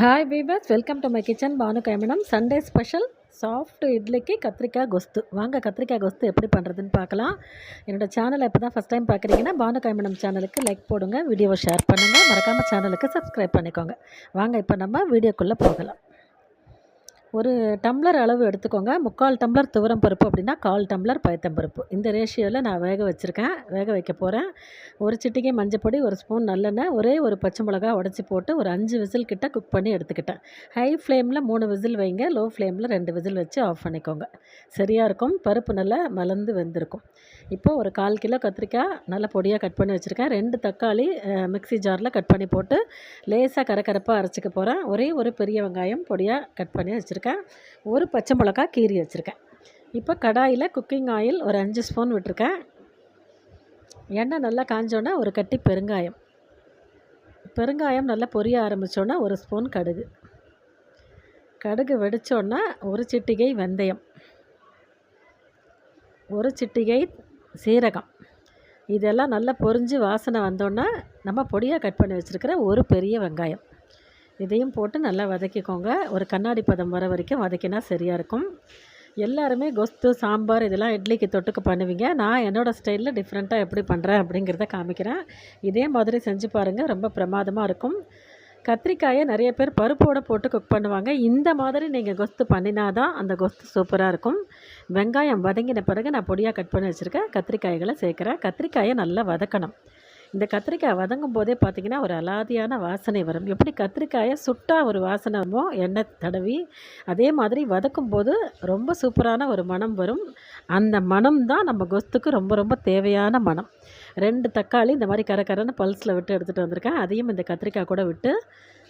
Hi peeps welcome to my kitchen Banu கைமணம் Sunday special soft இட்லிக்கு கத்திரிக்காய் கொஸ்து வாங்க கத்திரிக்காய் கொஸ்து எப்படி பண்ணுறதுன்னு பார்க்கலாம் என்னோட சேனலை இப்போ தான் ஃபஸ்ட் டைம் பார்க்குறீங்கன்னா பானு கைமணம் சேனலுக்கு லைக் போடுங்க வீடியோவை ஷேர் பண்ணுங்கள் மறக்காமல் சேனலுக்கு சப்ஸ்கிரைப் பண்ணிக்கோங்க. வாங்க இப்போ நம்ம வீடியோக்குள்ளே போகலாம். ஒரு டம்ளர் அளவு எடுத்துக்கோங்க. முக்கால் டம்ளர் துவரம் பருப்பு அப்படின்னா கால் டம்ளர் பயத்தம்பருப்பு இந்த ரேஷியோவில் நான் வேக வச்சுருக்கேன். வேக வைக்க போகிறேன் ஒரு சிட்டிகை மஞ்சப்பொடி ஒரு ஸ்பூன் நல்லெண்ணெய் ஒரே ஒரு பச்சை மிளகா உடச்சி போட்டு ஒரு அஞ்சு விசில் கிட்ட குக் பண்ணி எடுத்துக்கிட்டேன். ஹை ஃப்ளேமில் மூணு விசில் வைங்க. லோ ஃப்ளேமில் ரெண்டு விசில் வச்சு ஆஃப் பண்ணிக்கோங்க. சரியாக இருக்கும். பருப்பு நல்லா மலர்ந்து வெந்திருக்கும். இப்போது ஒரு கால் கிலோ கத்திரிக்காய் நல்லா பொடியாக கட் பண்ணி வச்சுருக்கேன். ரெண்டு தக்காளி மிக்ஸி ஜாரில் கட் பண்ணி போட்டு லேசாக கரக்கரப்பாக அரைச்சிக்க போகிறேன் ஒரே ஒரு பெரிய வெங்காயம் பொடியாக கட் பண்ணி வச்சுருக்கேன். ஒரு பச்சை மிளகா கீறி வச்சுருக்கேன். இப்போ கடாயில் குக்கிங் ஆயில் ஒரு அஞ்சு ஸ்பூன் விட்டுருக்கேன். எண்ணெய் நல்லா காஞ்சோன்னே ஒரு கட்டி பெருங்காயம். பெருங்காயம் நல்லா பொரிய ஆரம்பித்தோன்னே ஒரு ஸ்பூன் கடுகு. கடுகு வெடித்தோன்னா ஒரு சிட்டிகை வெந்தயம். ஒரு சிட்டிகை சீரகம். இதெல்லாம் நல்லா பொரிஞ்சு வாசனை வந்தோன்னே நம்ம பொடியாக கட் பண்ணி வச்சுருக்கிற ஒரு பெரிய வெங்காயம். இதையும் போட்டு நல்லா வதக்கிக்கோங்க. ஒரு கண்ணாடி பதம் வர வரைக்கும் வதக்கினா சரியாக இருக்கும். எல்லாருமே கொஸ்து சாம்பார் இதெல்லாம் இட்லிக்கு தொட்டுக்கு பண்ணுவீங்க. நான் என்னோடய ஸ்டைலில் டிஃப்ரெண்ட்டாக எப்படி பண்ணுறேன் அப்படிங்கிறத காமிக்கிறேன். இதே மாதிரி செஞ்சு பாருங்கள் ரொம்ப பிரமாதமாக இருக்கும். கத்திரிக்காயை நிறைய பேர் பருப்போடு போட்டு குக் பண்ணுவாங்க. இந்த மாதிரி நீங்கள் கொஸ்து பண்ணினா தான் அந்த கொஸ்து சூப்பராக இருக்கும். வெங்காயம் வதங்கின பிறகு நான் பொடியாக கட் பண்ணி வச்சுருக்கேன். கத்திரிக்காய்களை சேர்க்குறேன். கத்திரிக்காயை நல்லா வதக்கணும். இந்த கத்திரிக்காய் வதங்கும் போதே பார்த்திங்கன்னா ஒரு அலாதியான வாசனை வரும். எப்படி கத்திரிக்காயை சுட்டாக ஒரு வாசனமோ எண்ணெய் தடவி அதே மாதிரி வதக்கும் போது ரொம்ப சூப்பரான ஒரு மனம் வரும். அந்த மனம் தான் நம்ம கொஸ்துக்கு ரொம்ப ரொம்ப தேவையான மனம் ரெண்டு தக்காளி இந்த மாதிரி கரகரன்னு பல்ஸில் விட்டு எடுத்துகிட்டு வந்திருக்கேன். அதையும் இந்த கத்திரிக்காய் கூட விட்டு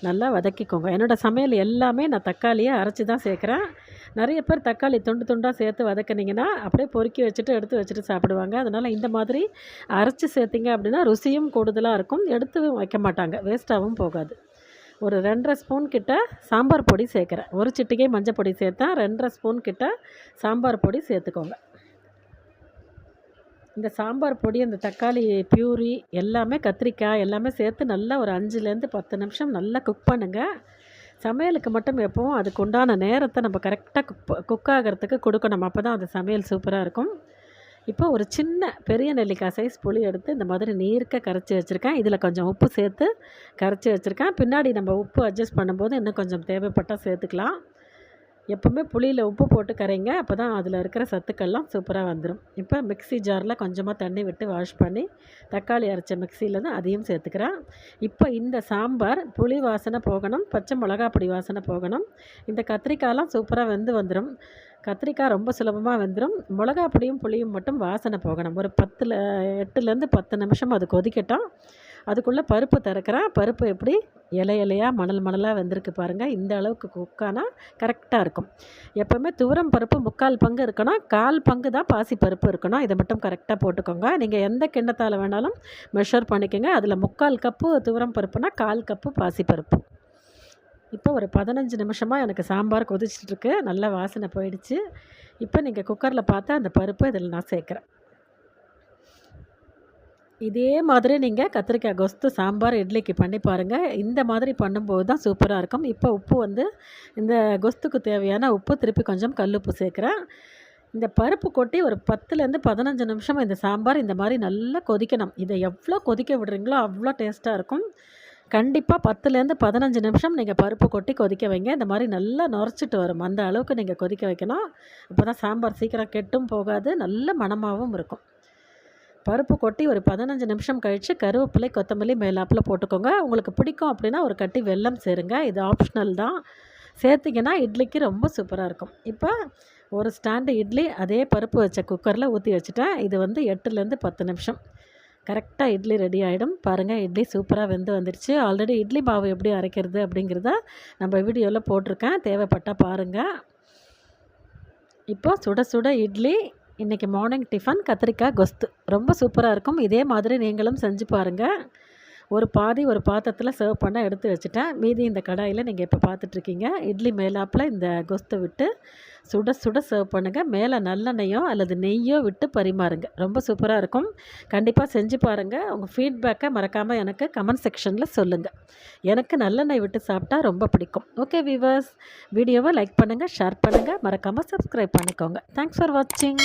நல்லா வதக்கிக்கோங்க. என்னோடய சமையல் எல்லாமே நான் தக்காளியை அரைச்சி தான் சேர்க்குறேன். நிறைய பேர் தக்காளி துண்டு துண்டாக சேர்த்து வதக்குனிங்கன்னா அப்படியே பொறுக்கி வச்சுட்டு எடுத்து வச்சுட்டு சாப்பிடுவாங்க. அதனால் இந்த மாதிரி அரைச்சி சேர்த்திங்க அப்படின்னா ருசியும் கூடுதலாக இருக்கும். எடுத்து வைக்க மாட்டாங்க. வேஸ்ட்டாகவும் போகாது. ஒரு ரெண்டரை ஸ்பூன் கிட்ட சாம்பார் பொடி சேர்க்குறேன். ஒரு சிட்டிகை மஞ்சள் பொடி சேர்த்தேன். ரெண்டரை ஸ்பூன் கிட்ட சாம்பார் பொடி சேர்த்துக்கோங்க. இந்த சாம்பார் பொடி அந்த தக்காளி பியூரி எல்லாமே கத்திரிக்காய் எல்லாமே சேர்த்து நல்லா ஒரு அஞ்சுலேருந்து பத்து நிமிஷம் நல்லா குக் பண்ணுங்கள் சமையலுக்கு மட்டும் எப்போவும் அதுக்கு உண்டான நேரத்தை நம்ம கரெக்டாக குக் குக் ஆகிறதுக்கு கொடுக்கணும். அப்போ தான் அந்த சமையல் சூப்பராக இருக்கும். இப்போ ஒரு சின்ன பெரிய நெல்லிக்காய் சைஸ் புளி எடுத்து இந்த மாதிரி நீர்க்க கரைச்சி வச்சுருக்கேன். இதில் கொஞ்சம் உப்பு சேர்த்து கரைச்சி வச்சுருக்கேன். பின்னாடி நம்ம உப்பு அட்ஜஸ்ட் பண்ணும்போது இன்னும் கொஞ்சம் தேவைப்பட்டால் சேர்த்துக்கலாம். எப்போவுமே புளியில் உப்பு போட்டு கரைங்க. அப்போ தான் அதில் இருக்கிற சத்துக்கள்லாம் சூப்பராக வந்துடும் இப்போ மிக்ஸி ஜாரில் கொஞ்சமாக தண்ணி விட்டு வாஷ் பண்ணி தக்காளி அரைச்ச மிக்சியில் தான் அதையும் சேர்த்துக்கிறேன். இப்போ இந்த சாம்பார் புளி வாசனை போகணும் பச்சை மிளகா பொடி வாசனை போகணும். இந்த கத்திரிக்காயெலாம் சூப்பராக வெந்து வந்துடும் கத்திரிக்காய் ரொம்ப சுலபமாக வந்துடும் மிளகா பொடியும் புளியும் மட்டும் வாசனை போகணும். ஒரு பத்தில் எட்டுலேருந்து பத்து நிமிஷம் அது கொதிக்கட்டும். அதுக்குள்ளே பருப்பு திறக்கிறேன். பருப்பு எப்படி? இலை இலையாக மணல் மணலாக வந்திருக்கு பாருங்கள் இந்த அளவுக்கு குக்கானா கரெக்டாக இருக்கும். எப்போவுமே துவரம் பருப்பு முக்கால் பங்கு இருக்கணும். கால் பங்கு தான் பாசி பருப்பு இருக்கணும். இதை மட்டும் கரெக்டாக போட்டுக்கோங்க. நீங்கள் எந்த கிண்ணத்தால் வேணாலும் மெஷர் பண்ணிக்கோங்க. அதில் முக்கால் கப்பு துவரம் பருப்புனா கால் கப்பு பாசி பருப்பு. இப்போ ஒரு பதினஞ்சு நிமிஷமாக எனக்கு சாம்பார் கொதிச்சிட்ருக்கு நல்லா வாசனை போயிடுச்சு. இப்போ நீங்கள் குக்கரில் பார்த்தா அந்த பருப்பு இதில் நான் சேர்க்குறேன். இதே மாதிரி நீங்கள் கத்திரிக்காய் கொஸ்து சாம்பார் இட்லிக்கு பண்ணி பாருங்கள் இந்த மாதிரி பண்ணும்போது தான் சூப்பராக இருக்கும். இப்போ உப்பு வந்து இந்த கொஸ்துக்கு தேவையான உப்பு திருப்பி கொஞ்சம் கல் உப்பு சேர்க்குறேன். இந்த பருப்பு கொட்டி ஒரு பத்துலேருந்து பதினஞ்சு நிமிஷம் இந்த சாம்பார் இந்த மாதிரி நல்லா கொதிக்கணும். இதை எவ்வளோ கொதிக்க விடுறீங்களோ அவ்வளோ டேஸ்ட்டாக இருக்கும். கண்டிப்பாக பத்துலேருந்து பதினஞ்சு நிமிஷம் நீங்கள் பருப்பு கொட்டி கொதிக்க வைங்க. இந்த மாதிரி நல்லா நுரைச்சிட்டு வரும். அந்த அளவுக்கு நீங்கள் கொதிக்க வைக்கணும். அப்போ தான் சாம்பார் சீக்கிரம் கெட்டும் போகாது. நல்ல மணமாகவும் இருக்கும். பருப்பு கொட்டி ஒரு பதினஞ்சு நிமிஷம் கழித்து கருவேப்பிலை கொத்தமல்லி மேலாப்பில் போட்டுக்கோங்க. உங்களுக்கு பிடிக்கும் அப்படின்னா ஒரு கட்டி வெல்லம் சேருங்க. இது ஆப்ஷனல் தான். சேர்த்திங்கன்னா இட்லிக்கு ரொம்ப சூப்பராக இருக்கும். இப்போ ஒரு ஸ்டாண்டு இட்லி அதே பருப்பு வச்ச குக்கரில் ஊற்றி வச்சுட்டேன். இது வந்து எட்டுலேருந்து பத்து நிமிஷம். கரெக்டாக இட்லி ரெடி ஆகிடும் பாருங்கள் இட்லி சூப்பராக வெந்து வந்துடுச்சு ஆல்ரெடி இட்லி மாவு எப்படி அரைக்கிறது அப்படிங்கிறத நம்ம வீடியோவில் போட்டிருக்கேன். தேவைப்பட்டால் பாருங்கள் இப்போ சுட சுட இட்லி இன்றைக்கி மார்னிங் டிஃபன் கத்திரிக்காய் கொஸ்து. ரொம்ப சூப்பராக இருக்கும். இதே மாதிரி நீங்களும் செஞ்சு பாருங்கள் ஒரு பாதி ஒரு பாத்திரத்தில் சர்வ் பண்ண எடுத்து வச்சுட்டேன். மீதி இந்த கடாயில் நீங்கள் இப்போ பார்த்துட்ருக்கீங்க இட்லி மேலாப்பில் இந்த கொஸ்தை விட்டு சுட சுட சர்வ் பண்ணுங்கள் மேலே நல்லெண்ணெயோ அல்லது நெய்யோ விட்டு பரிமாறுங்க. ரொம்ப சூப்பராக இருக்கும். கண்டிப்பாக செஞ்சு பாருங்கள் உங்கள் ஃபீட்பேக்கை மறக்காமல் எனக்கு கமெண்ட் செக்ஷனில் சொல்லுங்கள் எனக்கு நல்லெண்ணெய் விட்டு சாப்பிட்டா ரொம்ப பிடிக்கும். ஓகே வீவர்ஸ் வீடியோவை லைக் பண்ணுங்கள் ஷேர் பண்ணுங்கள் மறக்காமல் சப்ஸ்கிரைப் பண்ணிக்கோங்க. தேங்க்ஸ் ஃபார் வாட்சிங்